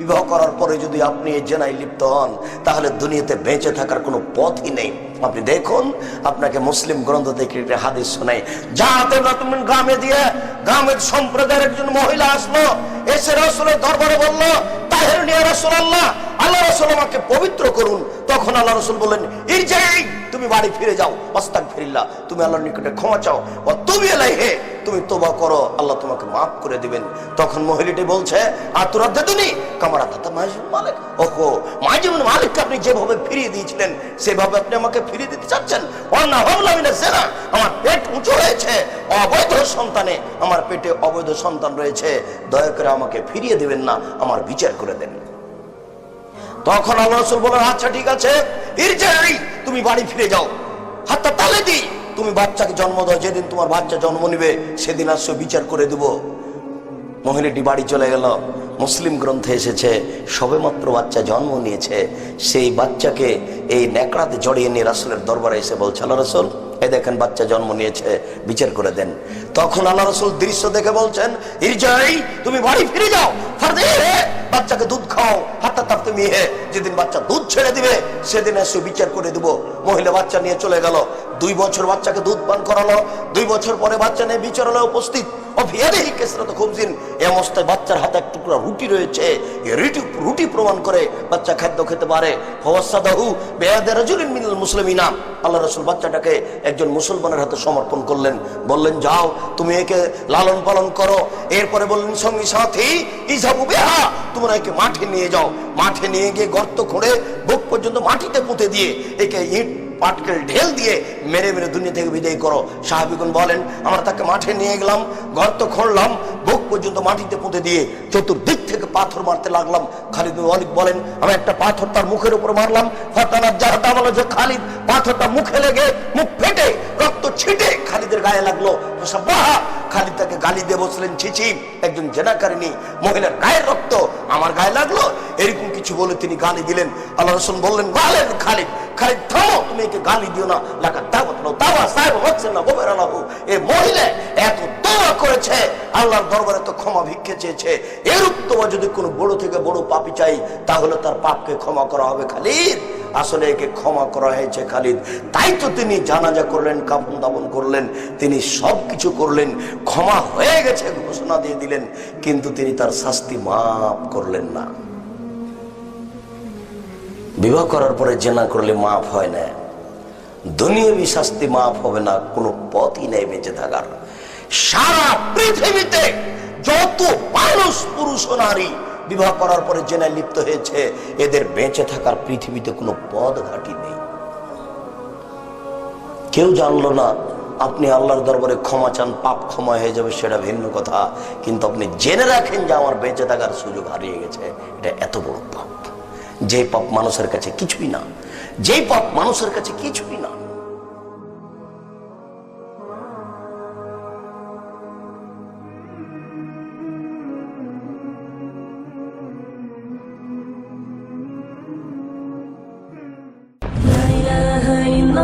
বিবাহ করার পরে যদি আপনি এই জেনায় লিপ্ত হন, তাহলে দুনিয়াতে বেঁচে থাকার কোনো পথই নেই। আপনি দেখুন, আপনাকে মুসলিম গ্রন্থ থেকে একটা হাদিস শোনাই। যাতে না তুমি গ্রামে দিয়ে গ্রামের সম্প্রদায়ের একজন মহিলা আসলো, এসে রসুলের দরবারে বলল, তাহের নিয়ে রসুল আল্লাহ আল্লাহ রসুল আমাকে পবিত্র করুন। তখন আল্লাহ রসুল বললেন, ইরজাই তুমি বাড়ি ফিরে যাও। অস্তাক ফিরিল্লা তুমি আল্লাহর নিকটে ক্ষমা চাও। তুমি এলাই হে তুমি তোবা করো, আল্লাহ তোমাকে মাফ করে দিবেন। তখন মহিলাটি বলছে আতুরাধ্যে তুমি কামারা দাতা মাহিজুল মালিক। ওহো মাহিজুল মালিককে আপনি যেভাবে ফিরিয়ে দিয়েছিলেন, সেভাবে আপনি আমাকে ফিরিয়ে দিতে চাচ্ছেন? অন্য হবলামিনা সেনা আমার পেট উঁচু হয়েছে। অবৈধ সন্তানে, আমার পেটে অবৈধ সন্তান রয়েছে। দয়া করে আমাকে ফিরিয়ে দিবেন না, আমার বিচার করে দেন। তখন আল্লাহ রসুল বলেন আচ্ছা ঠিক আছে। ইরজাই তুমি বাড়ি ফিরে যাও। হাতটা তালে দি তুমি বাচ্চাকে জন্ম দাও। যেদিন তোমার বাচ্চা জন্ম নিবে, সেদিন আসো বিচার করে দেব। মহিলাটি বাড়ি চলে গেল। মুসলিম গ্রন্থে এসেছে, সবেমাত্র বাচ্চা জন্ম নিয়েছে। সেই বাচ্চাকে এই ন্যাকড়াতে জড়িয়ে নিয়ে রাসুলের দরবারে এসে বলছে, আল্লাহ রসুল, এই দেখেন বাচ্চা জন্ম নিয়েছে, বিচার করে দেন। তখন আল্লাহ রসুল দৃশ্য দেখে বলছেন তুমি বাড়ি ফিরে যাও। বাচ্চাকে দুধ খাও, হাতটা থাকতে মেয়ে যেদিন বাচ্চা দুধ ছেড়ে দিবে, সেদিন এসে বিচার করে দিব। মহিলা বাচ্চা নিয়ে চলে গেল। দুই বছর বাচ্চাকে দুধ পান করালো। দুই বছর পরে বাচ্চা নিয়ে বিচারালয়ে উপস্থিত। করে খাদ্য খেতে পারে। একজন মুসলমানের হাতে সমর্পণ করলেন। বললেন, যাও, তুমি একে লালন পালন করো। এরপরে বললেন, সঙ্গী সাথী বেহা, তোমরা একে মাঠে নিয়ে যাও। মাঠে নিয়ে গিয়ে গর্ত খুঁড়ে বুক পর্যন্ত মাটিতে পুঁতে দিয়ে একে ইট পাটকেল ঢেল দিয়ে মেরে মেরে দুনিয়া থেকে বিদায় করো। সাহাবিগুন বলেন, আমরা তাকে মাঠে নিয়ে গেলাম গর্ত খড়লাম, বুক পর্যন্ত মাটিতে পুঁতে দিয়ে চতুর্দিক থেকে পাথর মারতে লাগলাম। খালিদ অলিক বলেন, আমি একটা পাথর তার মুখের উপর মারলাম। ফতানার যারা বলো যে, খালিদ, পাথরটা মুখে লেগে মুখ ফেটে ছিটে খালিদের গায়ে লাগল খালিদ তাকে গালি দিয়ে বসলেন ছিছি একজন জেনাকারিনী মহিলার গায়ের রক্ত আমার গায়ে লাগল। এরকম কিছু বলে তিনি গালি দিলেন। আল্লাহ রসুল বললেন, বলেন খালিদ খালিদ, থামো, তুমি একে গালি দিও না। লাগা দাওয়াত দাওয়া সাহেব হচ্ছে না, গোবের মহিলা এত দোয়া করেছে, আল্লাহর দরবারে তো ক্ষমা ভিক্ষে চেয়েছে। এরূপ তোমার যদি কোনো বড় থেকে বড় পাপি চাই, তাহলে তার পাপকে ক্ষমা করা হবে খালিদ। আসলে একে ক্ষমা করা হয়েছে খালিদ। তাই তো তিনি জানাজা করলেন কাপন দাপন করলেন, তিনি সব কিছু করলেন, ক্ষমা হয়ে গেছে ঘোষণা দিয়ে দিলেন, কিন্তু তিনি তার শাস্তি মাফ করলেন না। বিবাহ করার পরে জেনা করলে মাফ হয় না। দুনিয়াবি শাস্তি মাফ হবে না, কোনো পথই নেই বেঁচে থাকার। সারা পৃথিবীতে যত মানুষ, পুরুষ নারী বিবাহ করার পরে জেনায় লিপ্ত হয়েছে, এদের বেঁচে থাকার পৃথিবীতে কোনো পদ ঘাটি নেই। কেউ জানলো না, আপনি আল্লাহর দরবারে ক্ষমা চান, পাপ ক্ষমা হয়ে যাবে, সেটা ভিন্ন কথা। কিন্তু আপনি জেনে রাখেন যে আমার বেঁচে থাকার সুযোগ হারিয়ে গেছে, এটা এত বড় পাপ। যে পাপ মানুষের কাছে কিছুই না যে পাপ মানুষের কাছে কিছুই না